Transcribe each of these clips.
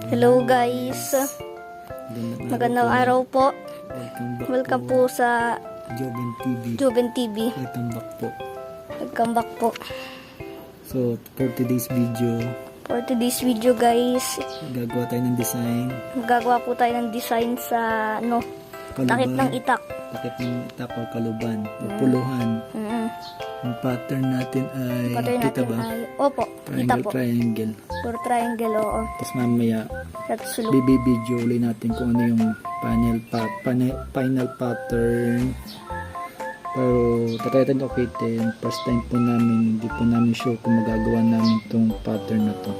Hello guys. Magandang araw po. Welcome po. sa Joven TV. Juven TV. Welcome back po. Welcome back po. So, for today's video, For today's video guys, gagawa tayo ng design. magagawa po tayo ng design sa ano, takip ng itak. Takip ng itak o kaluban. O puluhan. Mm-hmm. Ang pattern natin ay, Pattern kita natin ba? ay, opo, kita Triangle, po. triangle. For triangle, oo. Tapos mamaya, At sulok. bibidyo ulit natin kung ano yung panel pa, pane- final pattern. Pero, tatry natin ukitin. First time po namin, hindi po namin sure kung magagawa namin itong pattern na to.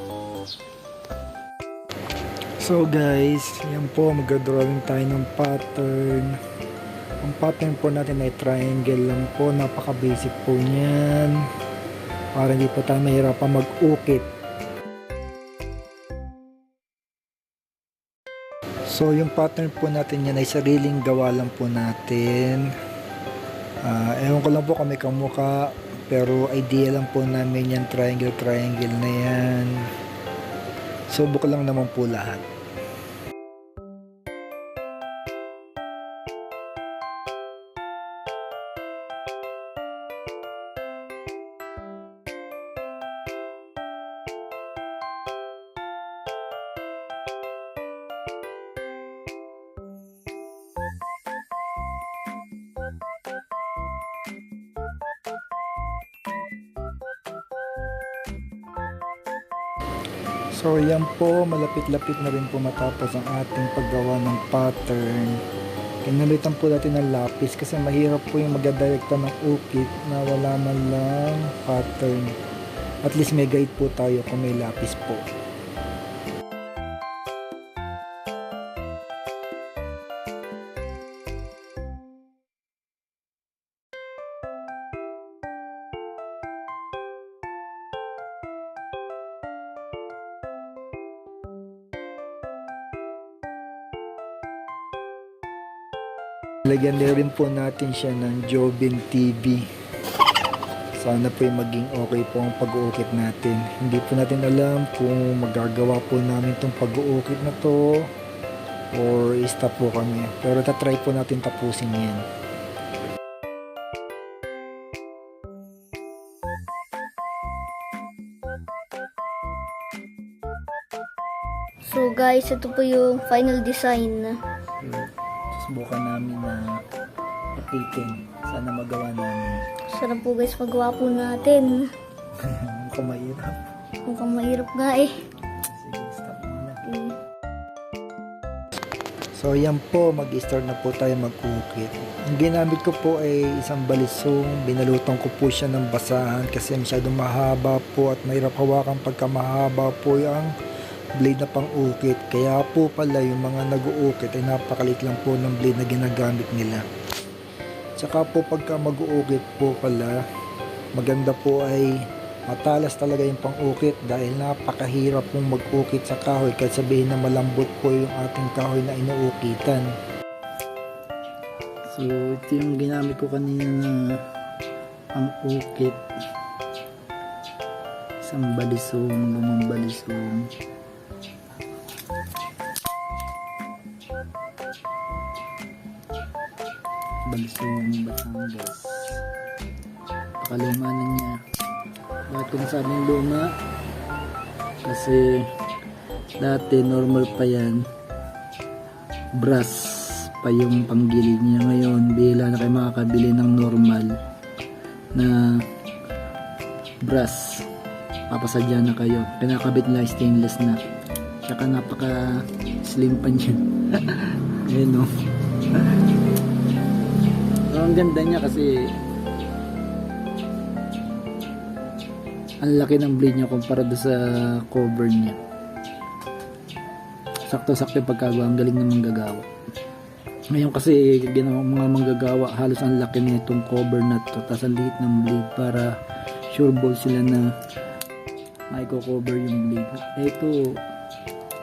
So guys, yan po, magdodrawing tayo ng pattern. Ang pattern po natin ay triangle lang po, napaka-basic po niyan. Para hindi po tayo mahirapan mag-ukit. So yung pattern po natin yan ay sariling gawa lang po natin. Ah, ewan ko lang po kami kamuka, pero idea lang po namin yan triangle triangle na yan. Subok lang naman po lahat. So yan po, malapit-lapit na rin po matapos ang ating paggawa ng pattern. Kinalitan po natin ng lapis kasi mahirap po yung magdadirekta ng ukit na wala man lang pattern. At least may guide po tayo kung may lapis po. Lagyan na rin po natin siya ng Jobin TV. Sana po yung maging okay po ang pag-uukit natin. Hindi po natin alam kung magagawa po namin itong pag-uukit na to or stop po kami. Pero tatry po natin tapusin yan. So guys, ito po yung final design. So, susubukan namin na ukitin. Sana magawa namin. Sarap po guys magawa po natin. Mukhang mahirap. Mukhang mahirap nga eh. Sige, stop muna. Mm. So yan po, mag-start na po tayo mag-ukit. Ang ginamit ko po ay isang balisong, binalutang ko po siya ng basahan kasi masyadong mahaba po at mahirap hawakan pagka mahaba po yung blade na pang-ukit. Kaya po pala yung mga nag-uukit ay napakalit lang po ng blade na ginagamit nila. Tsaka po pagka mag-uukit po pala, maganda po ay matalas talaga yung pang-ukit dahil napakahirap pong mag-ukit sa kahoy kahit sabihin na malambot po yung ating kahoy na inuukitan. So, ito yung ginamit ko kanina na pang-ukit. Isang balisong, lumang balisong. Balisong Batangas. Pakaluma na niya. Bakit ko nasabing luma? Kasi dati normal pa yan. Brass pa yung panggilid niya ngayon. Bila na kayo makakabili ng normal na brass. Papasadya na kayo. Pinakabit na stainless na. Tsaka napaka slim pa niya. Ayun o. So, ang ganda niya kasi ang laki ng blade niya kumpara do sa cover niya. Sakto-sakto pagkagawa, ang galing ng manggagawa. Ngayon kasi ginawa mga manggagawa, halos ang laki na itong cover na to, tapos ang liit ng blade para sure ball sila na maiko-cover yung blade. Ito,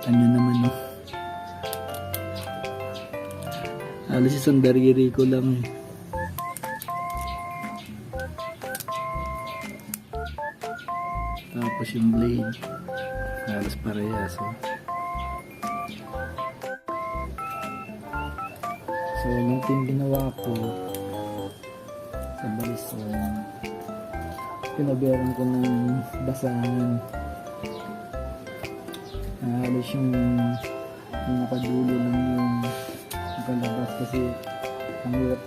ano naman no. Halos isang dariri ko lang eh. Tapos yung blade, halos parehas. Eh. So, nung tin ginawa ko sa balison, oh, pinabiran ko ng basahan. Halos yung, yung nakadulo lang yung nakalabas kasi ang hirap.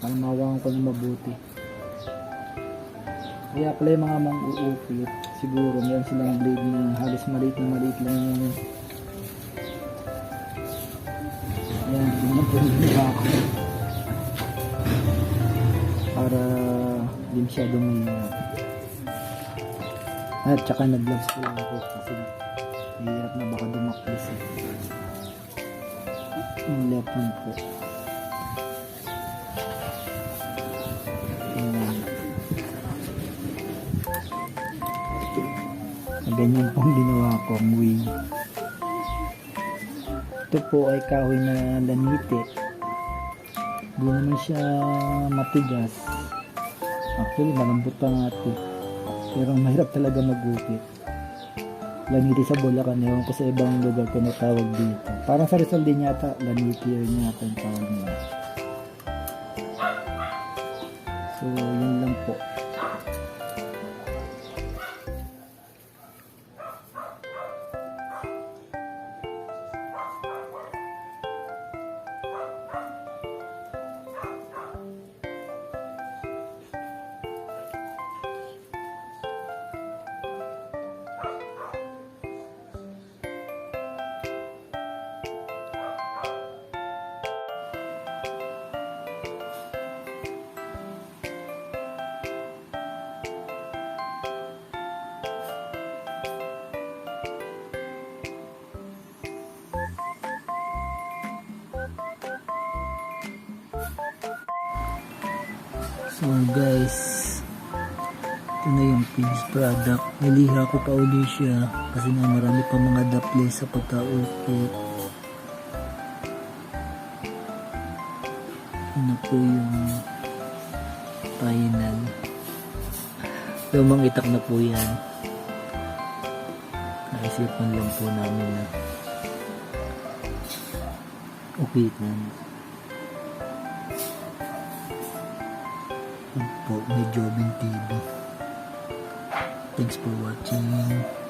Parang mawakan ko na mabuti. Kaya pala yung mga mang-uukit, siguro meron silang blade na halos maliit na maliit lang yung Ayan, ganyan po yung ginawa ko. Para di masyadong mahirap. At saka nag-gloves ko lang ako kasi mahirap na baka dumaklis eh. Yung left hand Ganyan pong ginawa ko ang wing. Ito po ay kahoy na lanite. Hindi naman siya matigas. Actually, malambot pa nga ito. Pero ang mahirap talaga magupit. Lanite sa Bulacan. Ewan ko sa ibang lugar ko na tawag dito. Parang sa Rizal din yata, lanite yun yata yung tawag nila. So guys, ito na yung finished product. Niliha ko pa uli siya kasi nga marami pa mga daples sa pagkaukit. Ano po yung final. Lumang itak na po yan. Naisipan lang po namin na ukitan. Yan po, may Jobin TV. Thanks for watching.